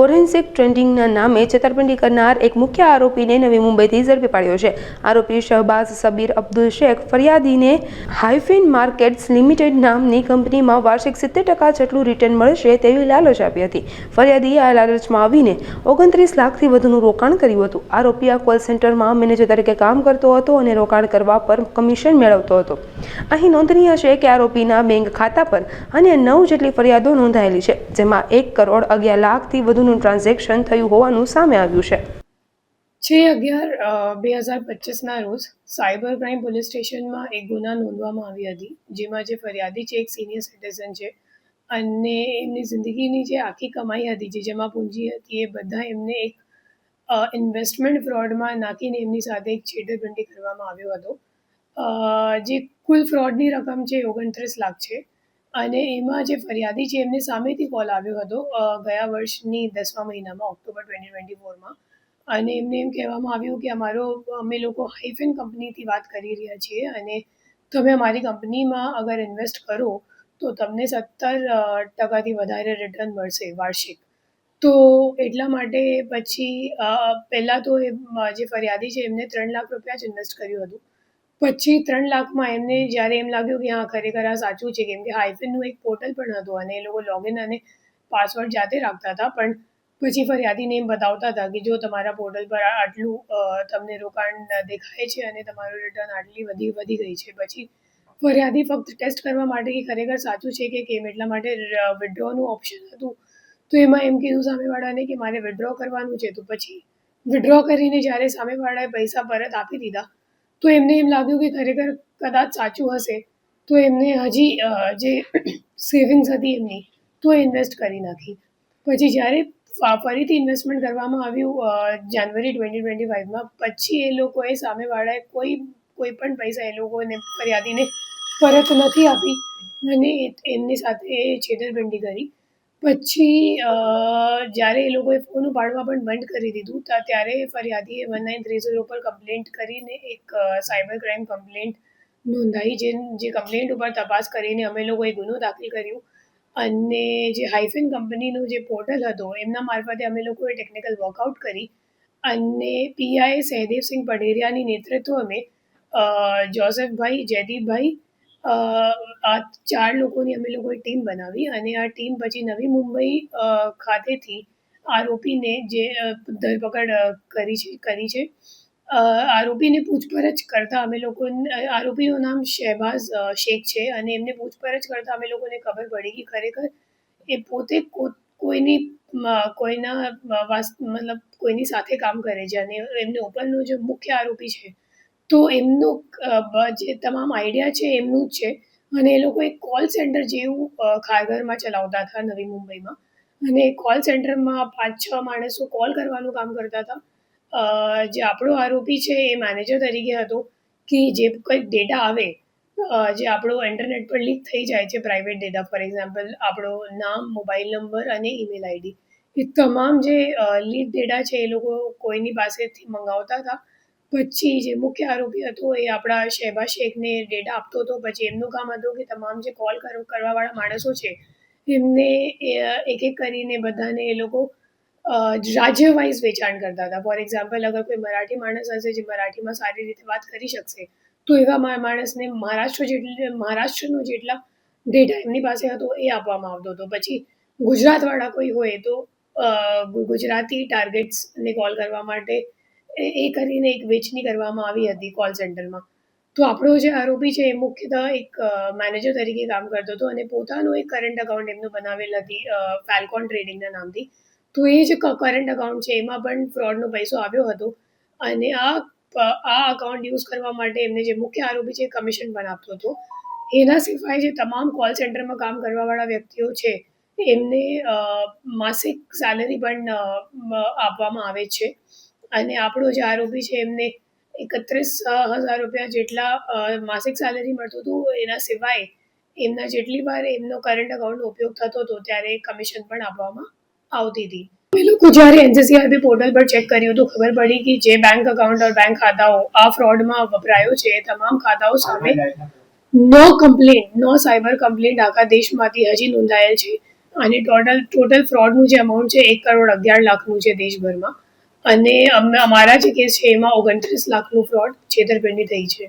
Forensic ટ્રેન્ડિંગના નામે છેતરપિંડી કરનાર એક મુખ્ય આરોપીને નવી મુંબઈથી ઝડપી પાડ્યો છે. આરોપી શહબાઝ સબીર અબ્દુલ શેખ ફરિયાદીને હાઇફિન માર્કેટ્સ લિમિટેડ નામની કંપનીમાં વાર્ષિક સિત્તેર ટકા જેટલું રિટર્ન મળશે તેવી લાલચ આપી હતી. ફરિયાદીએ આ લાલચમાં આવીને ઓગણત્રીસ લાખથી વધુનું રોકાણ કર્યું હતું. આરોપી આ કોલ સેન્ટરમાં મેનેજર તરીકે કામ કરતો હતો અને રોકાણ કરવા પર કમિશન મેળવતો હતો. અહીં નોંધનીય છે કે આરોપીના બેંક ખાતા પર અન્ય નવ જેટલી ફરિયાદો નોંધાયેલી છે, જેમાં એક કરોડ અગિયાર લાખથી વધુનું ટ્રાન્ઝેક્શન થયું હોવાનું સામે આવ્યું છે. છ અગિયાર બે હજાર પચીસના રોજ સાયબર ક્રાઇમ પોલીસ સ્ટેશનમાં એક ગુના નોંધવામાં આવી હતી, જેમાં જે ફરિયાદી છે, એક સિનિયર સિટીઝન છે અને એમની જિંદગીની જે આખી કમાઈ હતી, જે જમા પૂંજી હતી, એ બધા એમને એક ઇન્વેસ્ટમેન્ટ ફ્રોડમાં નાખીને એમની સાથે એક છેતરપિંડી કરવામાં આવ્યો હતો. જે કુલ ફ્રોડની રકમ છે, ઓગણત્રીસ લાખ છે. અને એમાં જે ફરિયાદી છે, એમને સામેથી કોલ આવ્યો હતો ગયા વર્ષની દસમા મહિનામાં, ઓક્ટોબર ટ્વેન્ટી ટ્વેન્ટી ફોરમાં અને એમને એમ કહેવામાં આવ્યું કે અમારો, અમે લોકો હાઈફેન કંપનીથી વાત કરી રહ્યા છીએ અને તમે અમારી કંપનીમાં અગર ઇન્વેસ્ટ કરો, તો તમને સત્તર ટકાથી વધારે રિટર્ન મળશે વાર્ષિક. તો એટલા માટે પછી પહેલાં તો એ, જે ફરિયાદી છે, એમને ત્રણ લાખ રૂપિયા જ ઇન્વેસ્ટ કર્યું હતું. પછી ત્રણ લાખમાં એમને જ્યારે એમ લાગ્યું કે હા, ખરેખર આ સાચું છે, કેમ કે હાઇફિનનું એક પોર્ટલ પણ હતું અને એ લોકો લોગિન અને પાસવર્ડ જાતે રાખતા હતા. પણ પછી ફરિયાદીને એમ બતાવતા હતા કે જો તમારા પોર્ટલ પર આટલું તમને રોકાણ દેખાય છે અને તમારું રિટર્ન આટલી વધી વધી ગઈ છે. પછી ફરિયાદી ફક્ત ટેસ્ટ કરવા માટે કે ખરેખર સાચું છે કે કેમ એટલા માટે વિડ્રોનું ઓપ્શન હતું. તો એમાં એમ કીધું સામેવાળાને કે મારે વિડ્રો કરવાનું છે. તો પછી વિડ્રો કરીને જ્યારે સામેવાળાએ પૈસા પરત આપી દીધા તો એમને એમ લાગ્યું કે ખરેખર કદાચ સાચું હશે. તો એમને હજી જે સેવિંગ્સ હતી એમની, તો ઇન્વેસ્ટ કરી નાખી. પછી જ્યારે ફરીથી ઇન્વેસ્ટમેન્ટ કરવામાં આવ્યું જાન્યુઆરી ટ્વેન્ટી ટ્વેન્ટી ફાઇવમાં પછી એ લોકોએ સામેવાળાએ કોઈ કોઈ પણ પૈસા એ લોકોને ફરિયાદીને પરત નથી આપી. અને એમની સાથે છેતરપિંડી કરી. પછી જ્યારે એ લોકોએ ફોન ઉપાડવા પણ બંધ કરી દીધું ત્યારે ફરિયાદીએ વન નાઇન થ્રી ઝીરો પર કમ્પ્લેન્ટ કરીને એક સાયબર ક્રાઇમ કમ્પ્લેન્ટ નોંધાઈ, જે જે કમ્પ્લેન્ટ ઉપર તપાસ કરીને અમે લોકોએ ગુનો દાખલ કર્યો. અને જે હાઇફિન કંપનીનું જે પોર્ટલ હતો, એમના મારફતે અમે લોકોએ ટેકનિકલ વર્કઆઉટ કરી. અને પીઆઈ સહદેવસિંહ પઢેરિયાની નેતૃત્વ અમે જોસેફભાઈ, જયદીપભાઈ આ ચાર લોકોની અમે લોકોએ ટીમ બનાવી અને આ ટીમ પછી નવી મુંબઈ ખાતેથી આરોપીને જે ધરપકડ કરી છે કરી છે. આરોપીને પૂછપરછ કરતા અમે લોકો આરોપીનું નામ શહેબાઝ શેખ છે અને એમને પૂછપરછ કરતા અમે લોકોને ખબર પડી કે ખરેખર એ પોતે કોઈની કોઈના મતલબ કોઈની સાથે કામ કરે છે અને એમને ઉપરનો જે મુખ્ય આરોપી છે તો એમનું જે તમામ આઈડિયા છે એમનું જ છે. અને એ લોકો એક કોલ સેન્ટર જેવું ખારઘરમાં ચલાવતા હતા નવી મુંબઈમાં. અને કોલ સેન્ટરમાં પાંચ, છ માણસો કોલ કરવાનું કામ કરતા હતા. જે આપણો આરોપી છે એ મેનેજર તરીકે હતો કે જે કંઈક ડેટા આવે જે આપણો ઇન્ટરનેટ પર લીક થઈ જાય છે પ્રાઇવેટ ડેટા ફોર એક્ઝામ્પલ આપણો નામ મોબાઈલ નંબર અને ઈમેલ આઈડી એ તમામ જે લીક ડેટા છે એ લોકો કોઈની પાસેથી મંગાવતા હતા. પછી જે મુખ્ય આરોપી હતો એ આપણા શહેબા શેખને ડેટા આપતો હતો. પછી એમનું કામ હતું કે તમામ જે કોલ કરવાવાળા માણસો છે, એમને એક એક કરીને બધાને એ લોકો રાજ્ય વાઇઝ વેચાણ કરતા હતા. ફોર એક્ઝામ્પલ અગર કોઈ મરાઠી માણસ હશે જે મરાઠીમાં સારી રીતે વાત કરી શકશે, તો એવા માણસને મહારાષ્ટ્ર જેટલી, મહારાષ્ટ્રનો જેટલા ડેટા એમની પાસે હતો એ આપવામાં આવતો હતો. પછી ગુજરાતવાળા કોઈ હોય તો ગુજરાતી ટાર્ગેટ્સને કોલ કરવા માટે એ કરીને એક વેચણી કરવામાં આવી હતી કોલ સેન્ટરમાં તો આપણો જે આરોપી છે એ મુખ્યતઃ એક મેનેજર તરીકે કામ કરતો હતો અને પોતાનું એક કરંટ અકાઉન્ટ એમનું બનાવેલ હતી ફેલ્કોન ટ્રેડિંગના નામથી. તો એ જે કરંટ અકાઉન્ટ છે એમાં પણ ફ્રોડનો પૈસો આવ્યો હતો અને આ આ અકાઉન્ટ યુઝ કરવા માટે એમને જે મુખ્ય આરોપી છે કમિશન પણ આપતો હતો. એના સિવાય જે તમામ કોલ સેન્ટરમાં કામ કરવાવાળા વ્યક્તિઓ છે, એમને માસિક સેલરી પણ આપવામાં આવે છે. અને આપણો જે આરોપી છે, એમને એકત્રીસ હજાર રૂપિયા જેટલા માસિક સેલરી મળતું હતું, એના સિવાય એમના જેટલી વાર એમનો કરંટ અકાઉન્ટનો ઉપયોગ થતો હતો, ત્યારે કમિશન પણ આપવામાં આવતી હતી. એ લોકો જ્યારે એનસીસીઆરબી પોર્ટલ પર ચેક કર્યું તો ખબર પડી કે જે બેંક અકાઉન્ટ ઓર બેંક ખાતાઓ આ ફ્રોડમાં વપરાયો છે, એ તમામ ખાતાઓ સામે નો કમ્પ્લેન નો સાયબર કમ્પ્લેન્ટ આખા દેશમાંથી હજી નોંધાયેલ છે. અને ટોટલ ટોટલ ફ્રોડનું જે અમાઉન્ટ છે, એક કરોડ અગિયાર લાખનું છે દેશભરમાં. અને અમે અમારા જે કેસ છે એમાં ઓગણત્રીસ લાખનું ફ્રોડ છેતરપિંડી થઈ છે.